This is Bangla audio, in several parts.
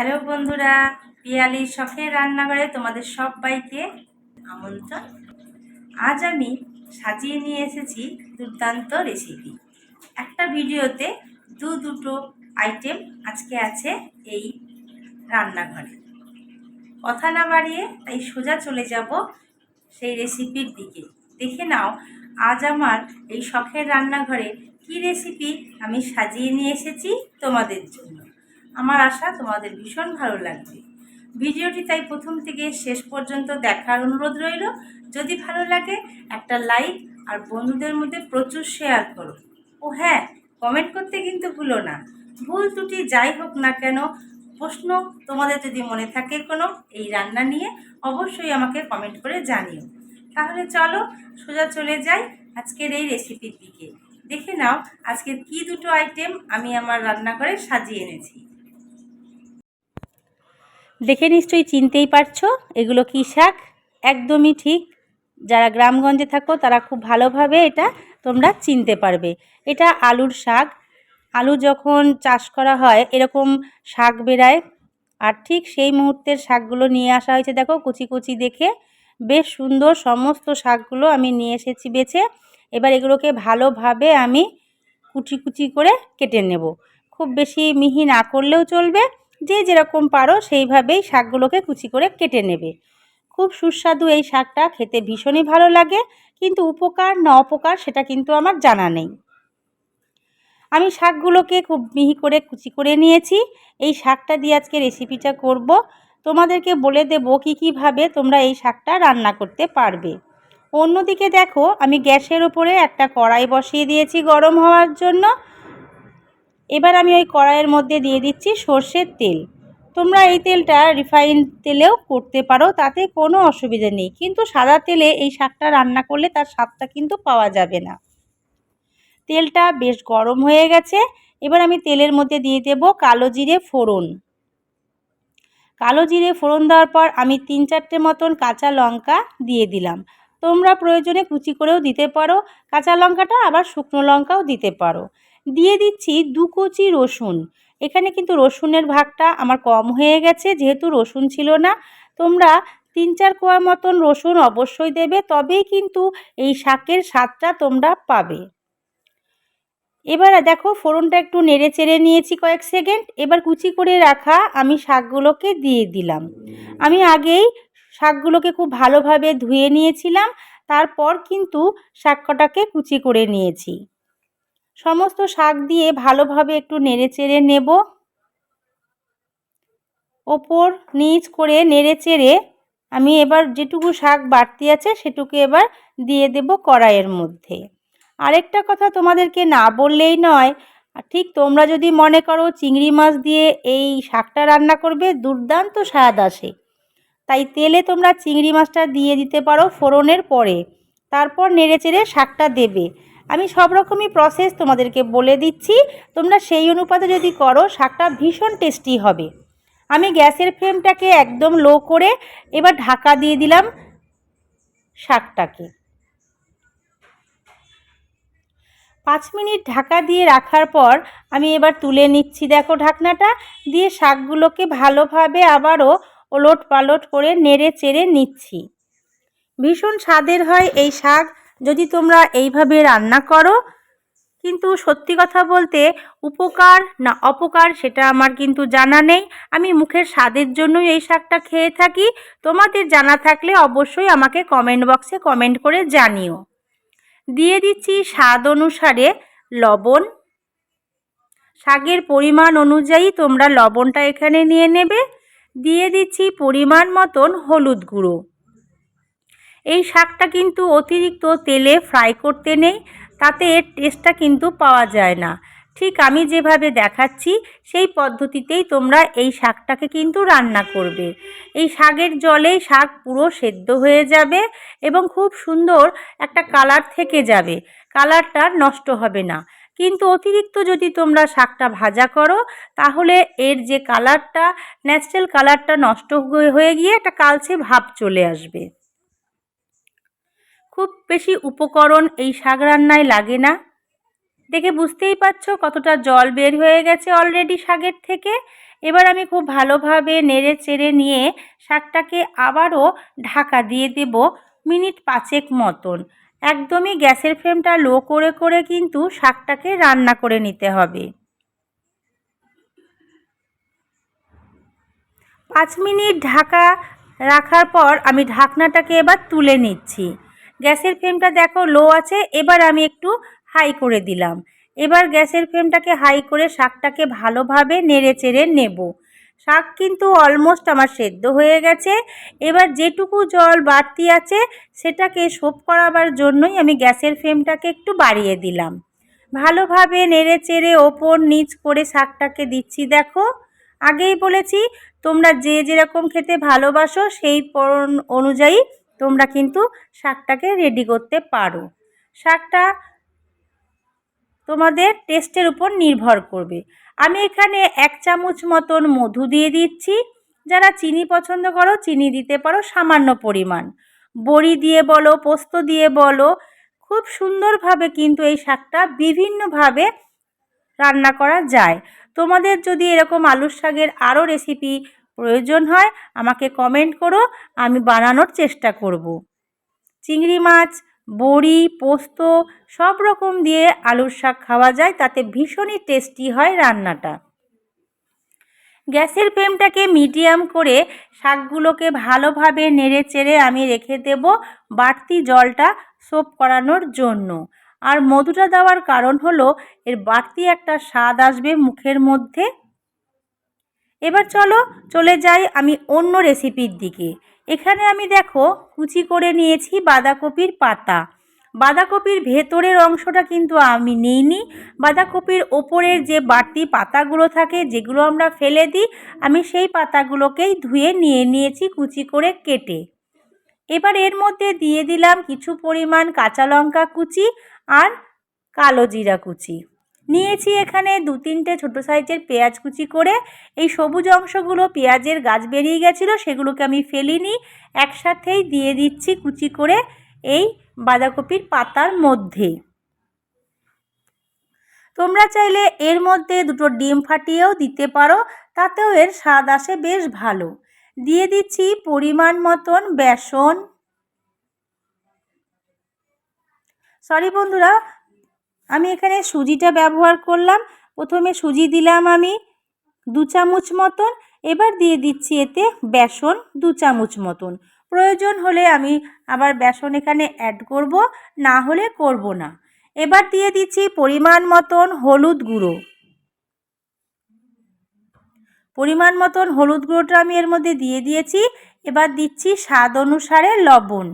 হ্যালো বন্ধুরা পিয়ালির শখের রান্নাঘরে তোমাদের সবাইকে আমন্ত্রণ। আজ আমি সাজিয়ে নিয়ে এসেছি দুর্দান্ত রেসিপি একটা ভিডিওতে দু দুটো আইটেম আজকে আছে এই রান্নাঘরে। কথা না বাড়িয়ে তাই সোজা চলে যাব সেই রেসিপির দিকে। দেখে নাও, আজ আমার এই শখের রান্নাঘরে কি রেসিপি আমি সাজিয়ে নিয়ে এসেছি তোমাদের জন্য। আমার আশা তোমাদের ভীষণ ভালো লাগবে। ভিডিওটি তাই প্রথম থেকে শেষ পর্যন্ত দেখার অনুরোধ রইল। যদি ভালো লাগে, একটা লাইক আর বন্ধুদের মধ্যে প্রচুর শেয়ার করো। ও হ্যাঁ কমেন্ট করতে কিন্তু ভুলো না। ভুল ত্রুটি যাই হোক না কেন, প্রশ্ন তোমাদের যদি মনে থাকে কোনো, এই রান্না নিয়ে অবশ্যই আমাকে কমেন্ট করে জানিও। তাহলে চলো, সোজা চলে যাই আজকের এই রেসিপির দিকে। দেখে নাও আজকের কি দুটো আইটেম আমি আমার রান্নাঘরে সাজিয়ে এনেছি। দেখে নিশ্চয়ই চিনতেই পারছ, এগুলো কী শাক? একদমই ঠিক। যারা গ্রামগঞ্জে থাকো, তারা খুব ভালোভাবে এটা তোমরা চিনতে পারবে। এটা আলুর শাক। আলু যখন চাষ করা হয়, এরকম শাক বেরায় আর ঠিক সেই মুহূর্তের শাকগুলো নিয়ে আসা হয়েছে, দেখো, কুচি কুচি দেখে। বেশ সুন্দর সমস্ত শাকগুলো আমি নিয়ে এসেছি বেছে। এবার এগুলোকে ভালোভাবে আমি কুচি কুচি করে কেটে নেব। খুব বেশি মিহি না করলেও চলবে। যে যেরকম পারো সেইভাবেই শাকগুলোকে কুচি করে কেটে নেবে। খুব সুস্বাদু এই শাকটা, খেতে ভীষণই ভালো লাগে, কিন্তু উপকার না অপকার সেটা কিন্তু আমার জানা নেই। আমি শাকগুলোকে খুব মিহি করে কুচি করে নিয়েছি। এই শাকটা দিয়ে আজকে রেসিপিটা করব। তোমাদেরকে বলে দেব কী কীভাবে তোমরা এই শাকটা রান্না করতে পারবে। অন্যদিকে দেখো, আমি গ্যাসের ওপরে একটা কড়াই বসিয়ে দিয়েছি গরম হওয়ার জন্য। এবার আমি ওই কড়াইয়ের মধ্যে দিয়ে দিচ্ছি সর্ষের তেল। তোমরা এই তেলটা রিফাইন তেলেও করতে পারো, তাতে কোনো অসুবিধা নেই। কিন্তু সাদা তেলে এই শাকটা রান্না করলে তার স্বাদটা কিন্তু পাওয়া যাবে না। তেলটা বেশ গরম হয়ে গেছে। এবার আমি তেলের মধ্যে দিয়ে দেব কালো জিরে ফোড়ন। কালো জিরে ফোড়ন দেওয়ার পর আমি তিন চারটে মতন কাঁচা লঙ্কা দিয়ে দিলাম। তোমরা প্রয়োজনে কুচি করেও দিতে পারো। কাঁচা লঙ্কাটা আবার শুকনো লঙ্কাও দিতে পারো। দিয়ে দিচ্ছি দু কুচি রসুন। এখানে কিন্তু রসুনের ভাগটা আমার কম হয়ে গেছে, যেহেতু রসুন ছিল না। তোমরা তিন চার কোয়া মতন রসুন অবশ্যই দেবে, তবেই কিন্তু এই শাকের স্বাদটা তোমরা পাবে। এবার দেখো, ফোড়নটা একটু নেড়ে চেড়ে নিয়েছি কয়েক সেকেন্ড। এবার কুচি করে রাখা আমি শাকগুলোকে দিয়ে দিলাম। আমি আগেই শাকগুলোকে খুব ভালোভাবে ধুয়ে নিয়েছিলাম, তারপর কিন্তু শাক কটাকে কুচি করে নিয়েছি। সমস্ত শাক দিয়ে ভালোভাবে একটু নেড়ে চেড়ে নেব। ওপর নিচ করে নেড়ে চেড়ে আমি এবার যেটুকু শাক বাড়তি আছে সেটুকু এবার দিয়ে দেব কড়াইয়ের মধ্যে। আরেকটা কথা তোমাদেরকে না বললেই নয় ঠিক তোমরা যদি মনে করো চিংড়ি মাছ দিয়ে এই শাকটা রান্না করবে, দুর্দান্ত স্বাদ আসে। তাই তেলে তোমরা চিংড়ি মাছটা দিয়ে দিতে পারো ফোড়নের পরে। তারপর নেড়ে চেড়ে শাকটা দেবে। আমি সব রকমই প্রসেস তোমাদেরকে বলে দিচ্ছি। তোমরা সেই অনুপাতে যদি করো, শাকটা ভীষণ টেস্টি হবে। আমি গ্যাসের ফ্লেমটাকে একদম লো করে এবার ঢাকা দিয়ে দিলাম শাকটাকে। পাঁচ মিনিট ঢাকা দিয়ে রাখার পর আমি এবার তুলে নিচ্ছি দেখো ঢাকনাটা। দিয়ে শাকগুলোকে ভালোভাবে আবারও ওলট পালট করে নেড়ে চেড়ে নিচ্ছি। ভীষণ স্বাদের হয় এই শাক। যদি তোমরা এইভাবে রান্না করো, কিন্তু সত্যি কথা বলতে উপকার না অপকার সেটা আমার কিন্তু জানা নেই। আমি মুখের স্বাদের জন্যই এই শাকটা খেয়ে থাকি। তোমাদের জানা থাকলে অবশ্যই আমাকে কমেন্ট বক্সে কমেন্ট করে জানিও। দিয়ে দিচ্ছি স্বাদ অনুসারে লবণ। শাকের পরিমাণ অনুযায়ী তোমরা লবণটা এখানে নিয়ে নেবে। দিয়ে দিচ্ছি পরিমাণ মতন হলুদ গুঁড়ো। এই শাকটা কিন্তু অতিরিক্ত তেলে ফ্রাই করতে নেই, তাতে এর টেস্টটা কিন্তু পাওয়া যায় না। ঠিক আমি যেভাবে দেখাচ্ছি, সেই পদ্ধতিতেই তোমরা এই শাকটাকে কিন্তু রান্না করবে। এই শাকের জলেই শাক পুরো সেদ্ধ হয়ে যাবে এবং খুব সুন্দর একটা কালার থেকে যাবে। কালারটা নষ্ট হবে না। কিন্তু অতিরিক্ত যদি তোমরা শাকটা ভাজা করো, তাহলে এর যে কালারটা ন্যাচারাল কালারটা নষ্ট হয়ে গিয়ে একটা কালচে ভাব চলে আসবে। খুব বেশি উপকরণ এই শাক রান্নায় লাগে না। দেখে বুঝতেই পারছ কতটা জল বের হয়ে গেছে অলরেডি শাকের থেকে। এবার আমি খুব ভালোভাবে নেড়ে চেড়ে নিয়ে শাকটাকে আবারও ঢাকা দিয়ে দেব মিনিট পাঁচেক মতন। একদমই গ্যাসের ফ্লেমটা লো করে করে কিন্তু শাকটাকে রান্না করে নিতে হবে। পাঁচ মিনিট ঢাকা রাখার পর আমি ঢাকনাটাকে এবার তুলে নিচ্ছি। গ্যাসের ফ্লেমটা দেখো লো আছে, এবার আমি একটু হাই করে দিলাম। এবার গ্যাসের ফ্লেমটাকে হাই করে শাকটাকে ভালোভাবে নেড়ে চেড়ে নেব। শাক কিন্তু অলমোস্ট আমার সেদ্ধ হয়ে গেছে। এবার যেটুকু জল বাড়তি আছে, সেটাকে সোপ করাবার জন্যই আমি গ্যাসের ফ্লেমটাকে একটু বাড়িয়ে দিলাম। ভালোভাবে নেড়ে চেড়ে ওপর নিচ করে শাকটাকে দিচ্ছি দেখো। আগেই বলেছি, তোমরা যে যেরকম খেতে ভালোবাসো, সেই অনুযায়ী তোমরা কিন্তু শাকটাকে রেডি করতে পারো। শাকটা তোমাদের টেস্টের উপর নির্ভর করবে। আমি এখানে এক চামচ মতন মধু দিয়ে দিচ্ছি। যারা চিনি পছন্দ করো, চিনি দিতে পারো সামান্য পরিমাণ। বড়ি দিয়ে বলো, পোস্ত দিয়ে বলো, খুব সুন্দরভাবে কিন্তু এই শাকটা বিভিন্নভাবে রান্না করা যায়। তোমাদের যদি এরকম আলুর শাকের আরও রেসিপি প্রয়োজন হয়, আমাকে কমেন্ট করো, আমি বানানোর চেষ্টা করব। চিংড়ি মাছ, বড়ি, পোস্ত সব রকম দিয়ে আলুর শাক খাওয়া যায়, তাতে ভীষণই টেস্টি হয় রান্নাটা। গ্যাসের ফ্লেমটাকে মিডিয়াম করে শাকগুলোকে ভালোভাবে নেড়ে চেড়ে আমি রেখে দেব বাড়তি জলটা সোপ করানোর জন্য। আর মধুটা দেওয়ার কারণ হলো, এর বাড়তি একটা স্বাদ আসবে মুখের মধ্যে। এবার চলো চলে যাই আমি অন্য রেসিপির দিকে। এখানে আমি দেখো কুচি করে নিয়েছি বাঁধাকপির পাতা। বাঁধাকপির ভেতরের অংশটা কিন্তু আমি নিইনি। বাঁধাকপির ওপরের যে বাড়তি পাতাগুলো থাকে যেগুলো আমরা ফেলে দিই, আমি সেই পাতাগুলোকেই ধুয়ে নিয়ে নিয়েছি কুচি করে কেটে। এবার এর মধ্যে দিয়ে দিলাম কিছু পরিমাণ কাঁচা লঙ্কা কুচি আর কালো জিরা কুচি। নিয়েছি এখানে দু তিনটে ছোটো সাইজের পেঁয়াজ কুচি করে। এই সবুজ অংশগুলো পেঁয়াজের গাছ বেরিয়ে গেছিল, সেগুলোকে আমি ফেলিনি। একসাথেই দিয়ে দিচ্ছি কুচি করে এই বাঁধাকপির পাতার মধ্যে। তোমরা চাইলে এর মধ্যে দুটো ডিম ফাটিয়েও দিতে পারো, তাতেও এর স্বাদ আসে বেশ ভালো। দিয়ে দিচ্ছি পরিমাণ মতন বেসন। সরি বন্ধুরা আমি এখানে সুজিটা ব্যবহার করলাম। প্রথমে সুজি দিলাম আমি দু চামচ মতন। এবার দিয়ে দিচ্ছি এতে বেসন দু চামচ মতন। প্রয়োজন হলে আমি আবার বেসন এখানে অ্যাড করব, না হলে করব না। এবার দিয়ে দিচ্ছি পরিমাণ মতন হলুদ গুঁড়ো। পরিমাণ মতন হলুদ গুঁড়োটা আমি এর মধ্যে দিয়ে দিয়েছি। এবার দিচ্ছি স্বাদ অনুসারে লবণ।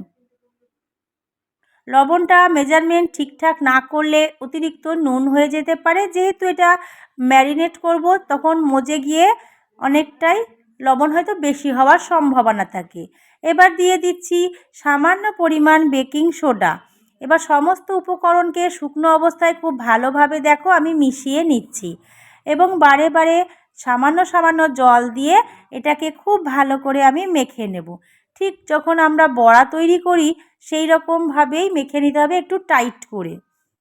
লবণটা মেজারমেন্ট ঠিকঠাক না করলে অতিরিক্ত নুন হয়ে যেতে পারে। যেহেতু এটা ম্যারিনেট করব, তখন মজে গিয়ে অনেকটাই লবণ হয়তো বেশি হওয়ার সম্ভাবনা থাকে। এবার দিয়ে দিচ্ছি সামান্য পরিমাণ বেকিং সোডা এবার সমস্ত উপকরণকে শুকনো অবস্থায় খুব ভালোভাবে দেখো আমি মিশিয়ে নিচ্ছি। এবং বারে বারে সামান্য সামান্য জল দিয়ে এটাকে খুব ভালো করে আমি মেখে নেব। ঠিক যখন আমরা বড়া তৈরি করি, সেই রকমভাবেই মেখে নিতে হবে একটু টাইট করে।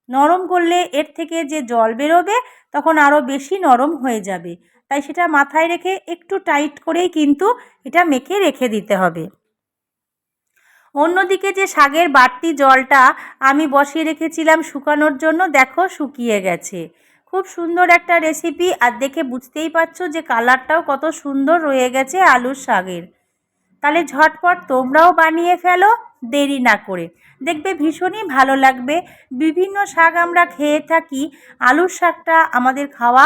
নরম করলে এর থেকে যে জল বেরোবে, তখন আরও বেশি নরম হয়ে যাবে। তাই সেটা মাথায় রেখে একটু টাইট করেই কিন্তু এটা মেখে রেখে দিতে হবে। অন্যদিকে যে শাগের বাড়তি জলটা আমি বসিয়ে রেখেছিলাম শুকানোর জন্য, দেখো শুকিয়ে গেছে। খুব সুন্দর একটা রেসিপি আর দেখে বুঝতেই পারছ যে কালারটাও কত সুন্দর রয়ে গেছে আলুর শাকের। তাহলে ঝটপট তোমরাও বানিয়ে ফেলো, দেরি না করে। দেখবে ভীষণই ভালো লাগবে। বিভিন্ন শাক আমরা খেয়ে থাকি, আলুর শাকটা আমাদের খাওয়া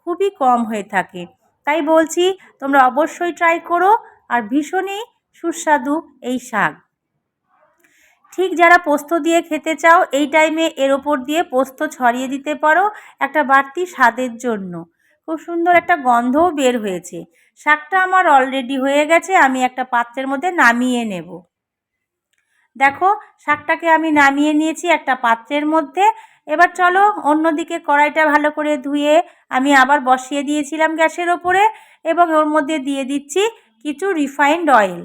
খুবই কম হয়ে থাকে। তাই বলছি, তোমরা অবশ্যই ট্রাই করো আর ভীষণই সুস্বাদু এই শাক। ঠিক যারা পোস্ত দিয়ে খেতে চাও, এই টাইমে এর ওপর দিয়ে পোস্ত ছড়িয়ে দিতে পারো, একটা বাড়তি স্বাদের জন্য। খুব সুন্দর একটা গন্ধও বের হয়েছে। শাকটা আমার অলরেডি হয়ে গেছে, আমি একটা পাত্রের মধ্যে নামিয়ে নেব। দেখো, শাকটাকে আমি নামিয়ে নিয়েছি একটা পাত্রের মধ্যে। এবার চলো, অন্যদিকে কড়াইটা ভালো করে ধুয়ে আমি আবার বসিয়ে দিয়েছিলাম গ্যাসের ওপরে এবং ওর মধ্যে দিয়ে দিচ্ছি কিছু রিফাইন্ড অয়েল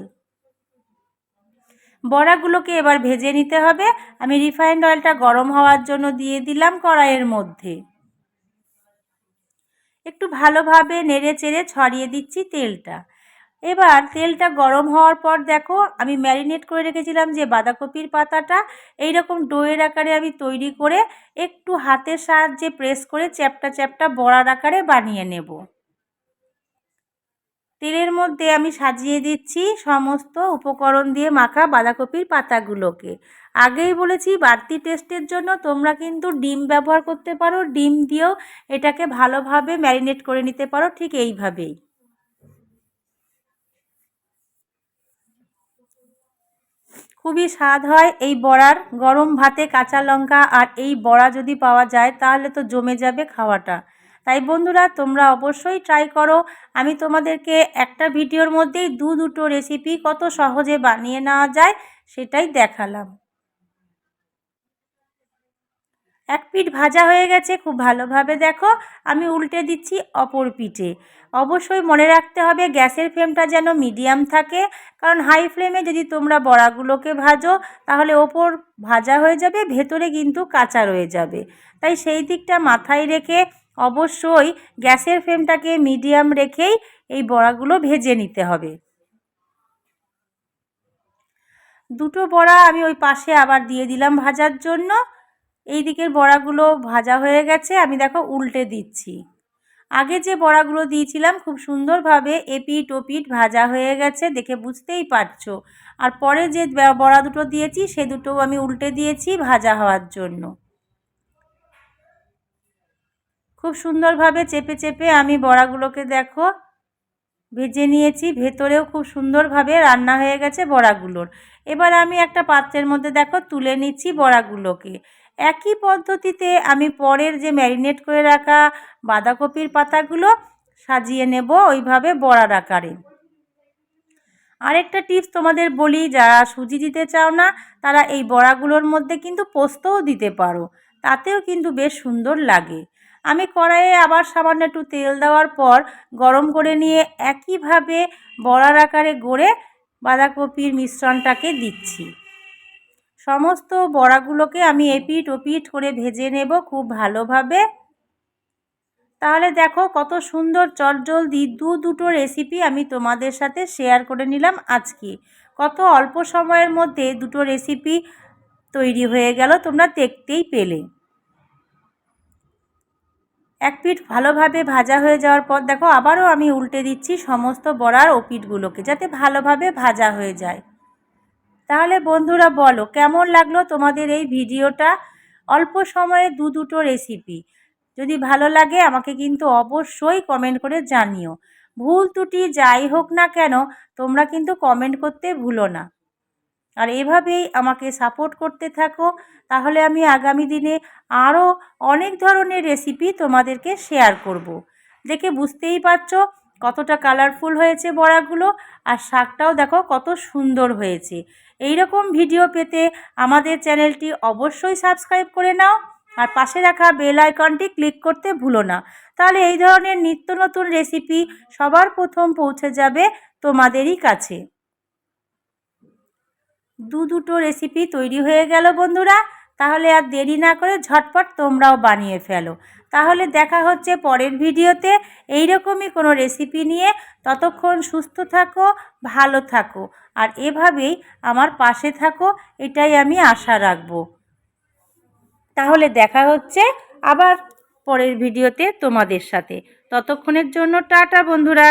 বড়াগুলোকে এবার ভেজে নিতে হবে। আমি রিফাইন্ড অয়েলটা গরম হওয়ার জন্য দিয়ে দিলাম কড়াইয়ের মধ্যে। একটু ভালোভাবে নেড়ে চেড়ে ছড়িয়ে দিচ্ছি তেলটা। এবার তেলটা গরম হওয়ার পর দেখো, আমি ম্যারিনেট করে রেখেছিলাম যে বাঁধাকপির পাতাটা এইরকম ডোয়ের আকারে আমি তৈরি করে একটু হাতের সাহায্যে প্রেস করে চ্যাপটা চ্যাপটা বড়ার আকারে বানিয়ে নেব। তেলের মধ্যে আমি সাজিয়ে দিচ্ছি সমস্ত উপকরণ দিয়ে মাখা বাঁধাকপির পাতাগুলোকে। আগেই বলেছি, বাড়তি টেস্টের জন্য তোমরা কিন্তু ডিম ব্যবহার করতে পারো। ডিম দিয়েও এটাকে ভালোভাবে ম্যারিনেট করে নিতে পারো ঠিক এইভাবেই। খুবই স্বাদ হয় এই বড়ার। গরম ভাতে কাঁচা লঙ্কা আর এই বড়া যদি পাওয়া যায়, তাহলে তো জমে যাবে খাওয়াটা। তাই বন্ধুরা, তোমরা অবশ্যই ট্রাই করো। আমি তোমাদেরকে একটা ভিডিওর মধ্যেই দু দুটো রেসিপি কত সহজে বানিয়ে নেওয়া যায় সেটাই দেখালাম। এক পিঠ ভাজা হয়ে গেছে, খুব ভালোভাবে দেখো। আমি উল্টে দিচ্ছি অপর পিঠে। অবশ্যই মনে রাখতে হবে গ্যাসের ফ্লেমটা যেন মিডিয়াম থাকে, কারণ হাই ফ্লেমে যদি তোমরা বড়াগুলোকে ভাজো, তাহলে ওপর ভাজা হয়ে যাবে, ভেতরে কিন্তু কাঁচা রয়ে যাবে। তাই সেই দিকটা মাথায় রেখে অবশ্যই গ্যাসের ফ্লেমটাকে মিডিয়াম রেখেই এই বড়াগুলো ভেজে নিতে হবে। দুটো বড়া আমি ওই পাশে আবার দিয়ে দিলাম ভাজার জন্য। এই দিকের বড়াগুলো ভাজা হয়ে গেছে, আমি দেখো উল্টে দিচ্ছি। আগে যে বড়াগুলো দিয়েছিলাম খুব সুন্দরভাবে এপিট ওপিট ভাজা হয়ে গেছে, দেখে বুঝতেই পারছ। আর পরে যে বড়া দুটো দিয়েছি, সে দুটো আমি উল্টে দিয়েছি ভাজা হওয়ার জন্য। খুব সুন্দরভাবে চেপে চেপে আমি বড়াগুলোকে দেখো ভেজে নিয়েছি। ভেতরেও খুব সুন্দরভাবে রান্না হয়ে গেছে বড়াগুলোর। এবার আমি একটা পাত্রের মধ্যে দেখো তুলে নিচ্ছি বড়াগুলোকে। একই পদ্ধতিতে আমি পরের যে ম্যারিনেট করে রাখা বাঁধাকপির পাতাগুলো সাজিয়ে নেব ওইভাবে বড়ার আকারে। আরেকটা টিপস তোমাদের বলি, যারা সুজি দিতে চাও না, তারা এই বড়াগুলোর মধ্যে কিন্তু পোস্তও দিতে পারো। তাতেও কিন্তু বেশ সুন্দর লাগে। আমি কড়াইয়ে আবার সামান্য একটু তেল দেওয়ার পর গরম করে নিয়ে একইভাবে বড়ার আকারে গড়ে বাঁধাকপির মিশ্রণটাকে দিচ্ছি। সমস্ত বড়াগুলোকে আমি এপিট ওপিট করে ভেজে নেব খুব ভালোভাবে। তাহলে দেখো কত সুন্দর চটজলদি দু দুটো রেসিপি আমি তোমাদের সাথে শেয়ার করে নিলাম আজকে। কত অল্প সময়ের মধ্যে দুটো রেসিপি তৈরি হয়ে গেল, তোমরা দেখতেই পেলে। এক পিঠ ভালোভাবে ভাজা হয়ে যাওয়ার পর দেখো আবারও আমি উল্টে দিচ্ছি সমস্ত বড়ার ওপিটগুলোকে যাতে ভালোভাবে ভাজা হয়ে যায়। তাহলে বন্ধুরা বলো, কেমন লাগল তোমাদের এই ভিডিওটা? অল্প সময়ে দু দুটো রেসিপি যদি ভালো লাগে আমাকে কিন্তু অবশ্যই কমেন্ট করে জানিও। ভুল ত্রুটি যাই হোক না কেন, তোমরা কিন্তু কমেন্ট করতে ভুলো না। আর এভাবেই আমাকে সাপোর্ট করতে থাকো। তাহলে আমি আগামী দিনে আরও অনেক ধরনের রেসিপি তোমাদেরকে শেয়ার করব। দেখে বুঝতেই পারছ কতটা কালারফুল হয়েছে বড়াগুলো আর শাকটাও দেখো কত সুন্দর হয়েছে। এই রকম ভিডিও পেতে আমাদের চ্যানেলটি অবশ্যই সাবস্ক্রাইব করে নাও আর পাশে রাখা বেল আইকনটি ক্লিক করতে ভুলো না। তাহলে এই ধরনের নিত্য নতুন রেসিপি সবার প্রথম পৌঁছে যাবে তোমাদেরই কাছে। দু দুটো রেসিপি তৈরি হয়ে গেল বন্ধুরা। তাহলে আর দেরি না করে ঝটপট তোমরাও বানিয়ে ফেলো। তাহলে দেখা হচ্ছে পরের ভিডিওতে। এই রকমই কোনো রেসিপি নিয়ে। ততক্ষণ সুস্থ থাকো, ভালো থাকো। আর এভাবেই আমার পাশে থাকো, এটাই আমি আশা রাখব। তাহলে দেখা হচ্ছে আবার পরের ভিডিওতে তোমাদের সাথে। ততক্ষণের জন্য টাটা বন্ধুরা।